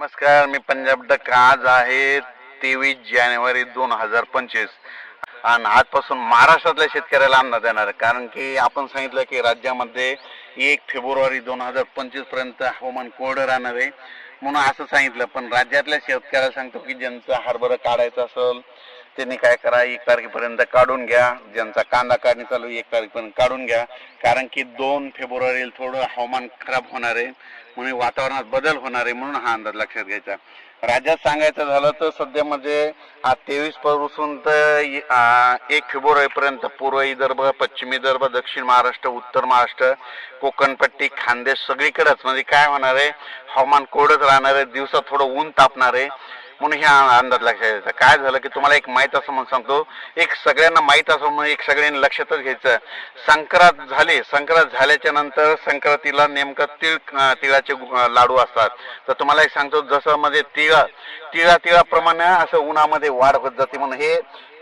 नमस्कार मी पंजाब डक आज आहे तेवीस जानेवारी दोन हजार पंचवीस. आणि आजपासून महाराष्ट्रातल्या शेतकऱ्याला अंदाज देणार कारण की आपण सांगितलं की राज्यामध्ये एक फेब्रुवारी दोन हजार पंचवीसपर्यंत हवामान कोरडं राहणार आहे. म्हणून असं सांगितलं पण राज्यातल्या शेतकऱ्याला सांगतो की ज्यांचं हरभरा काढायचं असेल त्यांनी काय करा एक तारखेपर्यंत काढून घ्या. ज्यांचा कांदा काढणी चालू एक तारखेपर्यंत काढून घ्या. कारण की दोन फेब्रुवारीला थोडं हवामान खराब होणार आहे. म्हणून वातावरणात बदल होणार आहे म्हणून हा अंदाज लक्षात घ्यायचा. राज्यात सांगायचं झालं तर सध्या म्हणजे तेवीसपासून तर एक फेब्रुवारीपर्यंत पूर्व विदर्भ पश्चिम विदर्भ दक्षिण महाराष्ट्र उत्तर महाराष्ट्र कोकणपट्टी खानदेश सगळीकडेच म्हणजे काय होणार आहे? हवामान कोरडंच राहणार आहे. दिवसात थोडं ऊन तापणार आहे. म्हणून ह्या अंदाज लक्षात घ्यायचा. काय झालं की तुम्हाला एक माहीत असं म्हणून सांगतो एक सगळ्यांना माहीत असं म्हणून एक सगळ्यांनी लक्षातच घ्यायचं. संक्रांत झाली संक्रांत झाल्याच्यानंतर संक्रांतीला नेमकं तिळ तिळाचे लाडू असतात. तर तुम्हाला एक सांगतो जसं म्हणजे तिळ तिळा तिळाप्रमाणे असं उन्हामध्ये वाढ होत जाते म्हणून हे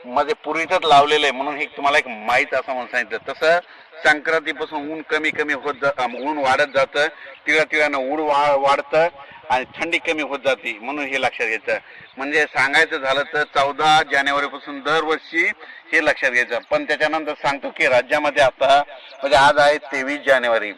मध्ये पूर्वीच लावलेलं आहे म्हणून हे तुम्हाला एक माहीत असं म्हणून सांगितलं. तसं संक्रांतीपासून ऊन कमी कमी होत जा ऊन वाढत जातं तिळा तिळानं ऊन वा वाढतं. आणि थंडी कमी होत जाते म्हणून हे लक्षात घ्यायचं. म्हणजे सांगायचं झालं तर चौदा जानेवारीपासून दरवर्षी हे लक्षात घ्यायचं. पण त्याच्यानंतर सांगतो की राज्यामध्ये आता म्हणजे आज आहे तेवीस जानेवारी.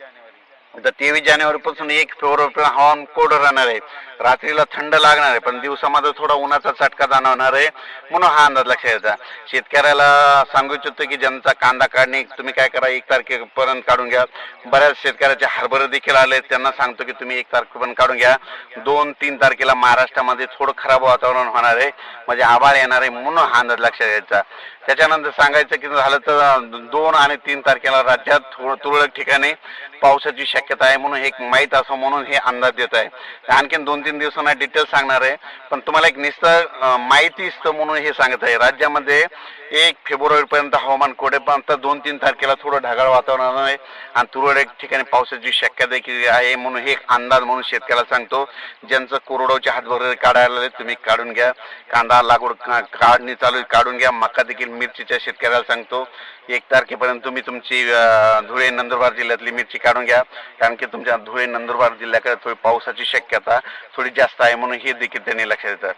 तर तेवीस जानेवारी पासून एक फेब्रुवारी हवामान कोरडं राहणार आहे. रात्रीला थंड लागणार आहे पण दिवसामध्ये थोडा उन्हाचा चटका जाणवणार आहे म्हणून हा अंदाज लक्षात घ्यायचा शेतकऱ्याला सांगू इच्छितो की ज्यांचा कांदा काढणे तुम्ही काय करा एक तारखेपर्यंत काढून घ्या. बऱ्याच शेतकऱ्याचे हरभरे देखील आले त्यांना सांगतो की तुम्ही एक तारखेपर्यंत काढून घ्या. दोन तीन तारखेला महाराष्ट्रामध्ये थोडं खराब वातावरण होणार आहे म्हणजे आभाळ येणार आहे म्हणून हा अंदाज लक्षात घ्यायचा त्याच्यानंतर सांगायचं की झालं तर दोन आणि तीन तारखेला राज्यात थोडं तुरळक ठिकाणी पावसाची शक्यता आहे म्हणून एक माहीत असो म्हणून हे अंदाज देत आहे. आणखीन दोन तीन दिवसांना डिटेल सांगणार आहे. पण तुम्हाला एक निस्त माहिती असतं म्हणून हे सांगत आहे. राज्यामध्ये एक फेब्रुवारी पर्यंत हवामान कोडेपर्यंत दोन तीन तारखेला थोडं ढगाळ वातावरण आहे. आणि तुरळक ठिकाणी पावसाची शक्यता देखील आहे म्हणून हे एक अंदाज म्हणून शेतकऱ्याला सांगतो. ज्यांचं कोरडोचे हातभर काढायला आले, तुम्ही काढून घ्या. कांदा लागवड काढणी चालू काढून घ्या. मका देखील मिरचीच्या शेतकऱ्याला सांगतो. एक तारखेपर्यंत तुम्ही तुमची धुळे नंदुरबार जिल्ह्यातली मिरची काढून घ्या. कारण की तुमच्या धुळे नंदुरबार जिल्ह्याकडे थोडी पावसाची शक्यता थोडी जास्त आहे म्हणून हे देखील त्यांनी लक्षात येतं